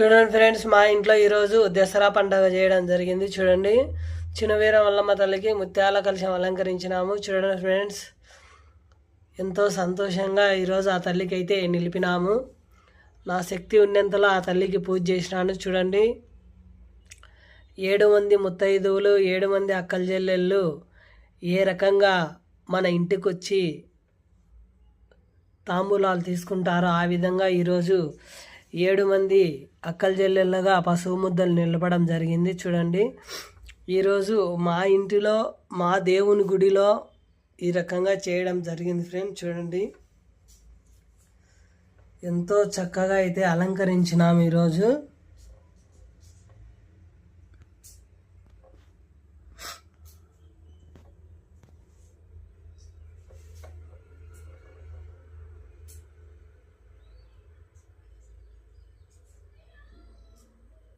చూడండి ఫ్రెండ్స్ మా ఇంట్లో ఈరోజు దసరా పండగ చేయడం జరిగింది. చూడండి చిన్నవీర వల్లమ్మ తల్లికి ముత్యాల కలశం అలంకరించినాము. చూడండి ఫ్రెండ్స్ ఎంతో సంతోషంగా ఈరోజు ఆ తల్లికి అయితే నిలిపినాము. నా శక్తి ఉన్నంతలో ఆ తల్లికి పూజ చేసినాను. చూడండి ఏడు మంది ముత్తైదువులు ఏడు మంది అక్కల చెల్లెళ్ళు ఏ రకంగా మన ఇంటికి వచ్చి తాంబూలాలు తీసుకుంటారో ఆ విధంగా ఈరోజు ఏడు మంది అక్కల చెల్లెళ్ళగా పసుపు ముద్దలు నిలబడం జరిగింది. చూడండి. ఈరోజు మా ఇంటిలో మా దేవుని గుడిలో ఈ రకంగా చేయడం జరిగింది ఫ్రెండ్. చూడండి. ఎంతో చక్కగా అయితే అలంకరించినాము ఈరోజు.